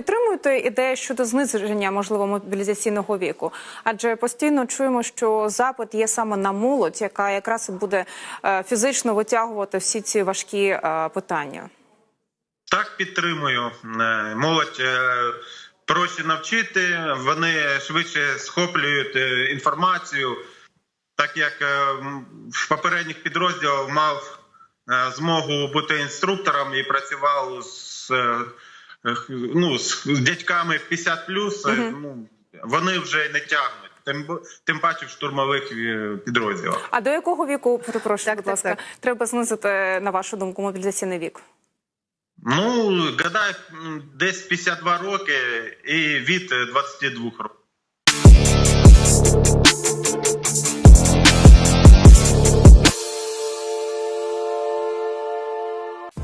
Підтримуєте ідею щодо зниження можливо мобілізаційного віку, адже постійно чуємо, що запит є саме на молодь, яка якраз буде е, фізично витягувати всі ці важкі е, питання. Так, підтримую. Е, Молодь проще навчити, вони швидше схоплюють інформацію, так як в попередніх підрозділах мав змогу бути інструктором і працював з, ну, з дядьками 50 ну, вони вже не тягнуть. Тим, тим паче в штурмових е, підрозділах. А до якого віку, перепрошую, Так, будь так, ласка, так. треба знизити на вашу думку мобілізаційний вік? Ну, гадаю, десь 52 роки і від е, 22 років.